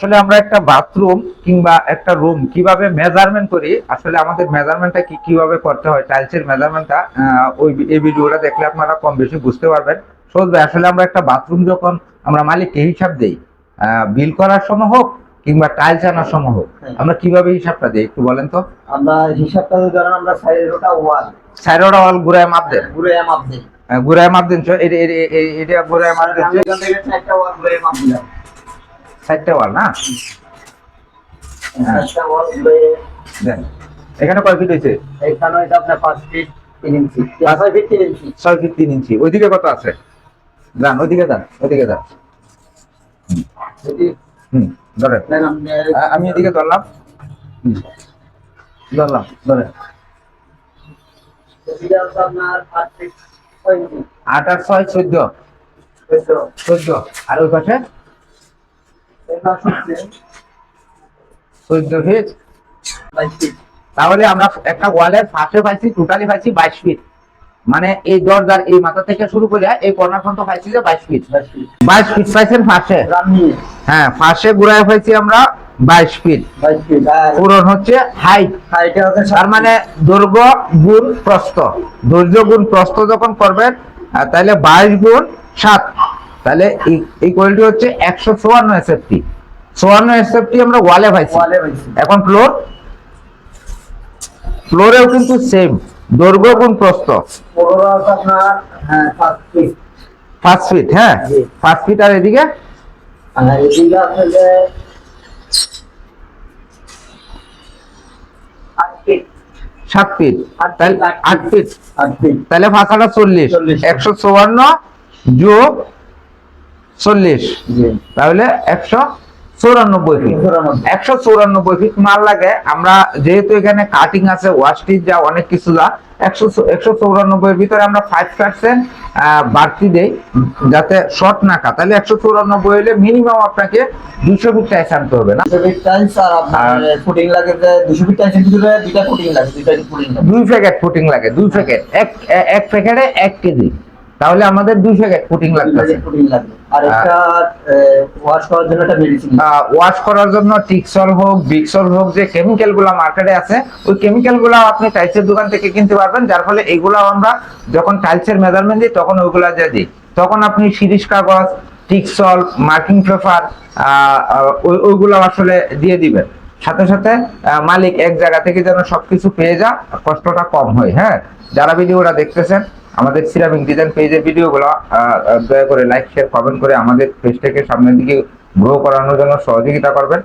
আসলে আমরা একটা বাথরুম কিংবা একটা রুম কীভাবে মেজারমেন্ট করি আসলে আমাদের মেজারমেন্টটা কি কীভাবে করতে হয় টাইলসের মেজারমেন্টটা ওই এই ভিডিওটা দেখলে আপনারা কম বেশি বুঝতে পারবেন। সহজ ভাই, আসলে আমরা একটা বাথরুম যখন আমরা মালিককে হিসাব দেই বিল করার সময় হোক কিংবা টাইলস আনার সময় হোক হ্যাঁ। আমরা কীভাবে হিসাবটা দিই একটু বলেন তো? আমরা হিসাবটা ধরেন আমরা সাইডের ওটা ওয়াল সাইরোডা ওয়াল ঘুরায় মাপ দেন। ঘুরে মাপ দিই। আহ, ঘুরায় মাপ দেন এটা- এটা- এটা- এটা ঘুরায় মাপ দেন আমি এখান থেকে চারটা ওয়াল ঘুরে মাপ দিলাম। সাইডটা ওয়াল না? হ্যাঁ। দেন। এখানে কয় ফিট হয়েছে? এখানে এটা আপনার পাঁচ ফিট তিন ইঞ্চি ছয় ফিট তিন ইঞ্চি ছয় ফিট তিন ইঞ্চি ওইদিকে কত আছে? যান ওইদিকে যান ওইদিকে যান। হুম ধরেন। আমি এদিকে ধরলাম। ধরলাম ধরেন। আট আর ছয় চোদ্দ। চোদ্দ। আর ওই পাশে? চোদ্দ ফিট তাহলে আমরা একটা ওয়ালের ফাঁসে পাইছি টোটালি পাইছি বাইশ ফিট মানে এই দরজার এই মাথা থেকে শুরু করে এই কর্নার পাইছি যে বাইশ ফিট বাইশ ফিট পাইছেন ফাঁসে হ্যাঁ ফাঁসে ঘুরায় পাইছি আমরা বাইশ ফিট পূরণ হচ্ছে হাইট তার মানে গুণ প্রস্থ। দৈর্ঘ্য গুণ প্রস্থ যখন করবেন তাহলে বাইশ গুণ সাত। তাহলে ইকুয়ালটি হচ্ছে একশো চুয়ান্ন এসএফটি চুয়ান্ন এসএফটি আমরা ওয়ালে পাইছি। এখন ফ্লোর ফ্লোরেও কিন্তু সেম দৈর্ঘ্য গুণ প্রস্থ। পনেরো আছে আপনার হ্যাঁ পাঁচ ফিট হ্যাঁ। পাঁচ ফিট আর এদিকে? আর এদিকে সাত ফিট তাহলে আট ফিট তাহলে চল্লিশ। চল্লিশ। একশো চুয়ান্ন যোগ চল্লিশ। জি। তাহলে একশো চৌরানব্বই ফিট একশো চৌরানব্বই ফিট মাল লাগে। আমরা যেহেতু এখানে কাটিং আছে ওয়াশটির যা অনেক কিছু যা একশো একশো চৌরানব্বই ভিতরে আমরা ফাইভ পার্সেন্ট বাড়তি দেই যাতে শর্ট না খা তাহলে একশো চৌরানব্বই হলে মিনিমাম আপনাকে দুশো ফিট টাইস আনতে হবে না? ফিট লাগে দুশো ফিট ভিতরে দুইটা ফুটিং লাগে দুই প্যাকেট ফুটিং লাগে দুই প্যাকেট এক এক প্যাকেটে এক কেজি। তাহলে আমাদের দুই প্যাকেট ফুটিং লাগতেছে। ফুটিং লাগে আর একটা ওয়াশ করার জন্য একটা মেডিসিন ওয়াশ করার জন্য টিক্সল হোক বিক্সল হোক যে কেমিক্যালগুলা মার্কেটে আছে ওই কেমিক্যালগুলা আপনি টাইলসের দোকান থেকে কিনতে পারবেন যার ফলে এগুলো আমরা যখন টাইলসের মেজারমেন্ট দিই তখন ওইগুলা দিয়ে দিই। তখন আপনি শিরিষ কাগজ টিক্সল মার্কিং পেপার ওইগুলো আসলে দিয়ে দিবেন। সাথে সাথে মালিক এক জায়গা থেকে যেন সবকিছু পেয়ে যা কষ্টটা কম হয় হ্যাঁ? যারা ভিডিওটা দেখতেছেন আমাদের সিরামিক ডিজাইন পেজের ভিডিওগুলো দয়া করে লাইক শেয়ার কমেন্ট করে আমাদের পেজটাকে সামনের দিকে গ্রো করানোর জন্য সহযোগিতা করবেন।